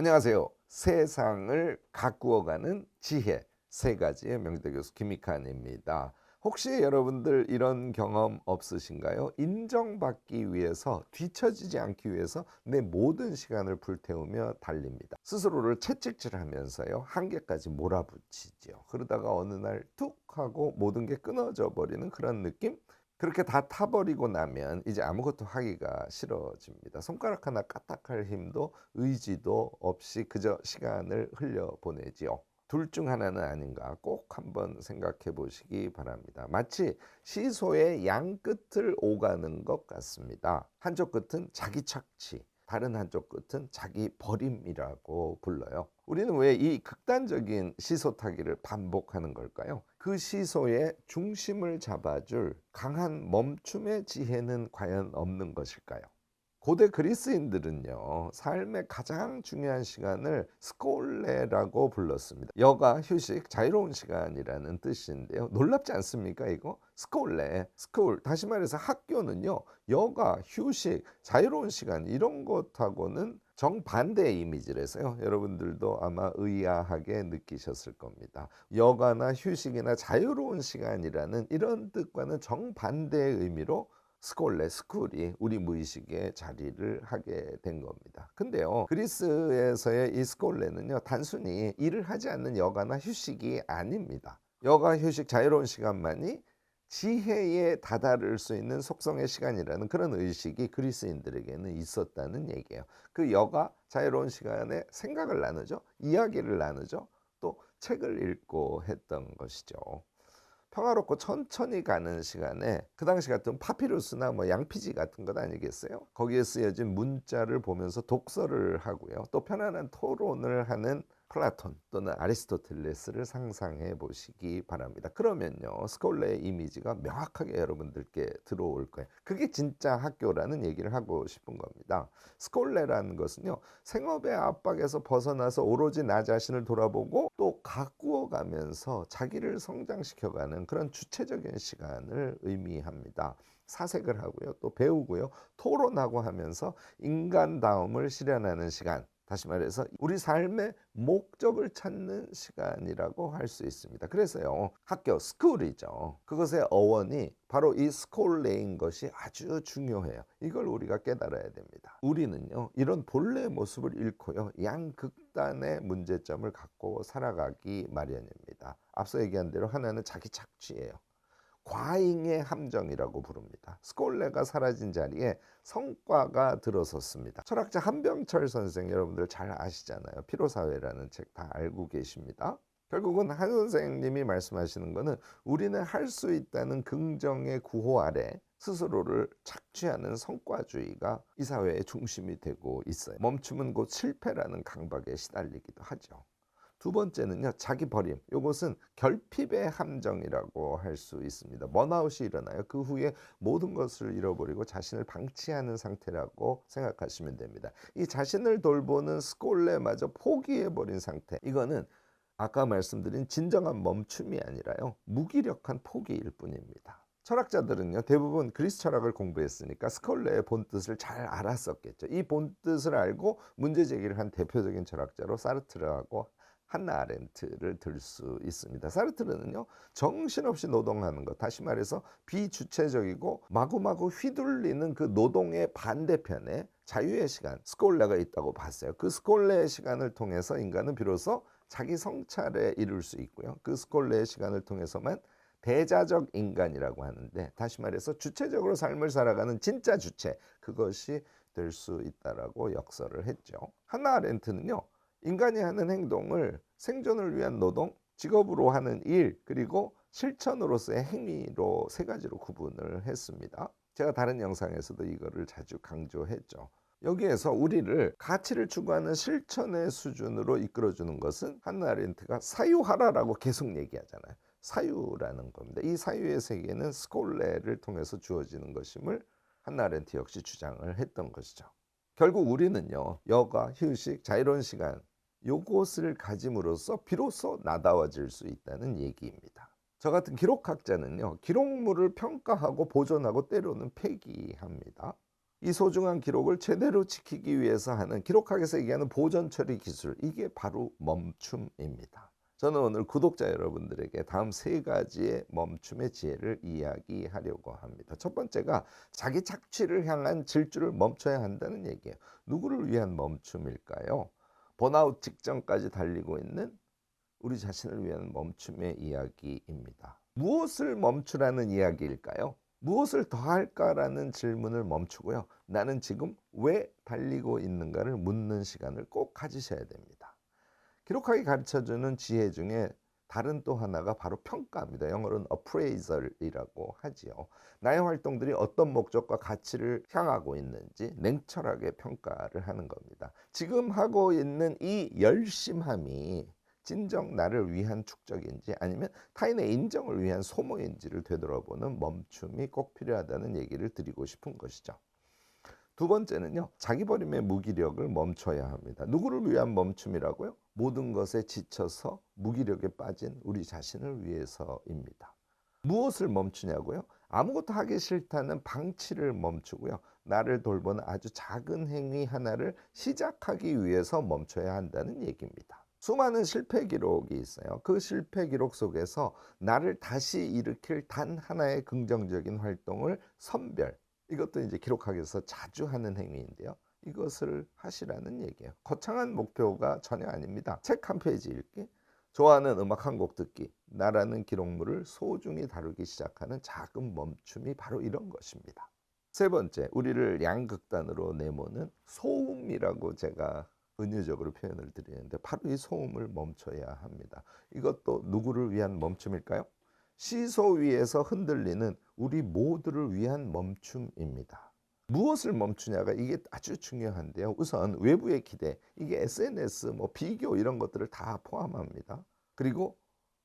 안녕하세요. 세상을 가꾸어가는 지혜 세 가지의 명대 교수 김익환입니다. 혹시 여러분들 이런 경험 없으신가요? 인정받기 위해서 뒤처지지 않기 위해서 내 모든 시간을 불태우며 달립니다. 스스로를 채찍질하면서요 한계까지 몰아붙이죠. 그러다가 어느 날 툭 하고 모든 게 끊어져 버리는 그런 느낌? 그렇게 다 타버리고 나면 이제 아무것도 하기가 싫어집니다. 손가락 하나 까딱할 힘도 의지도 없이 그저 시간을 흘려보내지요. 둘 중 하나는 아닌가 꼭 한번 생각해 보시기 바랍니다. 마치 시소의 양 끝을 오가는 것 같습니다. 한쪽 끝은 자기 착취, 다른 한쪽 끝은 자기 버림이라고 불러요. 우리는 왜 이 극단적인 시소 타기를 반복하는 걸까요? 그 시소의 중심을 잡아줄 강한 멈춤의 지혜는 과연 없는 것일까요? 고대 그리스인들은요, 삶의 가장 중요한 시간을 스콜레라고 불렀습니다. 여가, 휴식, 자유로운 시간이라는 뜻인데요. 놀랍지 않습니까, 이거? 스콜레, 스쿨. 다시 말해서 학교는요, 여가, 휴식, 자유로운 시간, 이런 것하고는 정반대의 이미지라서요. 여러분들도 아마 의아하게 느끼셨을 겁니다. 여가나 휴식이나 자유로운 시간이라는 이런 뜻과는 정반대의 의미로 스콜레 스쿨이 우리 무의식에 자리를 하게 된 겁니다. 근데요, 그리스에서의 이 스콜레는요, 단순히 일을 하지 않는 여가나 휴식이 아닙니다. 여가, 휴식, 자유로운 시간만이 지혜에 다다를 수 있는 속성의 시간이라는 그런 의식이 그리스인들에게는 있었다는 얘기예요. 그 여가, 자유로운 시간에 생각을 나누죠, 이야기를 나누죠, 또 책을 읽고 했던 것이죠. 평화롭고 천천히 가는 시간에 그 당시 같은 파피루스나 뭐 양피지 같은 것 아니겠어요? 거기에 쓰여진 문자를 보면서 독서를 하고요. 또 편안한 토론을 하는 플라톤 또는 아리스토텔레스를 상상해 보시기 바랍니다. 그러면요, 스콜레의 이미지가 명확하게 여러분들께 들어올 거예요. 그게 진짜 학교라는 얘기를 하고 싶은 겁니다. 스콜레라는 것은요, 생업의 압박에서 벗어나서 오로지 나 자신을 돌아보고 또 가꾸어 가면서 자기를 성장시켜가는 그런 주체적인 시간을 의미합니다. 사색을 하고요, 또 배우고요, 토론하고 하면서 인간다움을 실현하는 시간. 다시 말해서 우리 삶의 목적을 찾는 시간이라고 할 수 있습니다. 그래서요, 학교, 스쿨이죠. 그것의 어원이 바로 이 스콜레인 것이 아주 중요해요. 이걸 우리가 깨달아야 됩니다. 우리는요, 이런 본래의 모습을 잃고요, 양극단의 문제점을 갖고 살아가기 마련입니다. 앞서 얘기한 대로 하나는 자기 착취예요. 과잉의 함정이라고 부릅니다. 스콜레가 사라진 자리에 성과가 들어섰습니다. 철학자 한병철 선생 여러분들 잘 아시잖아요. 피로사회라는 책 다 알고 계십니다. 결국은 한 선생님이 말씀하시는 것은 우리는 할 수 있다는 긍정의 구호 아래 스스로를 착취하는 성과주의가 이 사회의 중심이 되고 있어요. 멈춤은 곧 실패라는 강박에 시달리기도 하죠. 두 번째는요, 자기 버림. 이것은 결핍의 함정이라고 할 수 있습니다. 번아웃이 일어나요. 그 후에 모든 것을 잃어버리고 자신을 방치하는 상태라고 생각하시면 됩니다. 이 자신을 돌보는 스콜레마저 포기해버린 상태. 이거는 아까 말씀드린 진정한 멈춤이 아니라요, 무기력한 포기일 뿐입니다. 철학자들은요 대부분 그리스 철학을 공부했으니까 스콜레의 본뜻을 잘 알았었겠죠. 이 본뜻을 알고 문제 제기를 한 대표적인 철학자로 사르트르하고 한나 아렌트를 들 수 있습니다. 사르트르는요 정신없이 노동하는 것, 다시 말해서 비주체적이고 마구마구 휘둘리는 그 노동의 반대편에 자유의 시간, 스콜레가 있다고 봤어요. 그 스콜레의 시간을 통해서 인간은 비로소 자기 성찰에 이룰 수 있고요. 그 스콜레의 시간을 통해서만 대자적 인간이라고 하는데 다시 말해서 주체적으로 삶을 살아가는 진짜 주체 그것이 될 수 있다라고 역설을 했죠. 하나 아렌트는요. 인간이 하는 행동을 생존을 위한 노동, 직업으로 하는 일, 그리고 실천으로서의 행위로 세 가지로 구분을 했습니다. 제가 다른 영상에서도 이거를 자주 강조했죠. 여기에서 우리를 가치를 추구하는 실천의 수준으로 이끌어주는 것은 한나 아렌트가 사유하라라고 계속 얘기하잖아요. 사유라는 겁니다. 이 사유의 세계는 스콜레를 통해서 주어지는 것임을 한나 아렌트 역시 주장을 했던 것이죠. 결국 우리는요, 여가, 휴식, 자유로운 시간, 요것을 가짐으로써 비로소 나다워질 수 있다는 얘기입니다. 저 같은 기록학자는요, 기록물을 평가하고 보존하고 때로는 폐기합니다. 이 소중한 기록을 제대로 지키기 위해서 하는 기록학에서 얘기하는 보존 처리 기술 이게 바로 멈춤입니다. 저는 오늘 구독자 여러분들에게 다음 세 가지의 멈춤의 지혜를 이야기하려고 합니다. 첫 번째가 자기 착취를 향한 질주를 멈춰야 한다는 얘기예요. 누구를 위한 멈춤일까요? 번아웃 직전까지 달리고 있는 우리 자신을 위한 멈춤의 이야기입니다. 무엇을 멈추라는 이야기일까요? 무엇을 더 할까라는 질문을 멈추고요. 나는 지금 왜 달리고 있는가를 묻는 시간을 꼭 가지셔야 됩니다. 기록하기 가르쳐주는 지혜 중에 다른 또 하나가 바로 평가입니다. 영어로는 appraisal이라고 하지요. 나의 활동들이 어떤 목적과 가치를 향하고 있는지 냉철하게 평가를 하는 겁니다. 지금 하고 있는 이 열심함이 진정 나를 위한 축적인지 아니면 타인의 인정을 위한 소모인지를 되돌아보는 멈춤이 꼭 필요하다는 얘기를 드리고 싶은 것이죠. 두 번째는요, 자기 버림의 무기력을 멈춰야 합니다. 누구를 위한 멈춤이라고요? 모든 것에 지쳐서 무기력에 빠진 우리 자신을 위해서입니다. 무엇을 멈추냐고요? 아무것도 하기 싫다는 방치를 멈추고요. 나를 돌보는 아주 작은 행위 하나를 시작하기 위해서 멈춰야 한다는 얘기입니다. 수많은 실패 기록이 있어요. 그 실패 기록 속에서 나를 다시 일으킬 단 하나의 긍정적인 활동을 선별. 이것도 이제 기록하기에서 자주 하는 행위인데요. 이것을 하시라는 얘기예요. 거창한 목표가 전혀 아닙니다. 책 한 페이지 읽기, 좋아하는 음악 한 곡 듣기, 나라는 기록물을 소중히 다루기 시작하는 작은 멈춤이 바로 이런 것입니다. 세 번째, 우리를 양극단으로 내모는 소음이라고 제가 은유적으로 표현을 드리는데 바로 이 소음을 멈춰야 합니다. 이것도 누구를 위한 멈춤일까요? 시소 위에서 흔들리는 우리 모두를 위한 멈춤입니다. 무엇을 멈추냐가 이게 아주 중요한데요. 우선 외부의 기대, 이게 SNS, 뭐 비교 이런 것들을 다 포함합니다. 그리고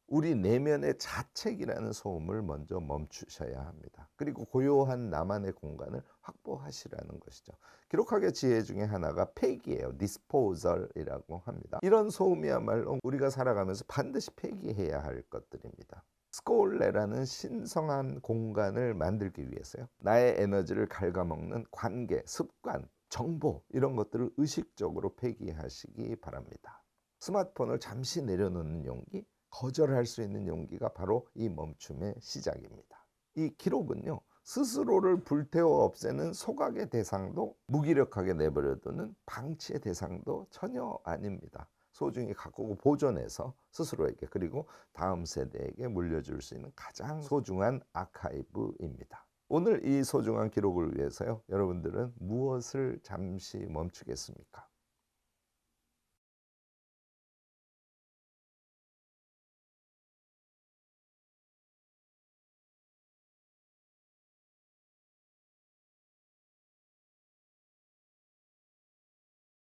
우리 내면의 자책이라는 소음을 먼저 멈추셔야 합니다. 그리고 고요한 나만의 공간을 확보하시라는 것이죠. 기록학의 지혜 중에 하나가 폐기예요. disposal이라고 합니다. 이런 소음이야말로 우리가 살아가면서 반드시 폐기해야 할 것들입니다. 스콜레라는 신성한 공간을 만들기 위해서요. 나의 에너지를 갉아먹는 관계, 습관, 정보 이런 것들을 의식적으로 폐기하시기 바랍니다. 스마트폰을 잠시 내려놓는 용기, 거절할 수 있는 용기가 바로 이 멈춤의 시작입니다. 이 기록은요. 스스로를 불태워 없애는 소각의 대상도 무기력하게 내버려두는 방치의 대상도 전혀 아닙니다. 소중히 가꾸고 보존해서 스스로에게 그리고 다음 세대에게 물려줄 수 있는 가장 소중한 아카이브입니다. 오늘 이 소중한 기록을 위해서요. 여러분들은 무엇을 잠시 멈추겠습니까?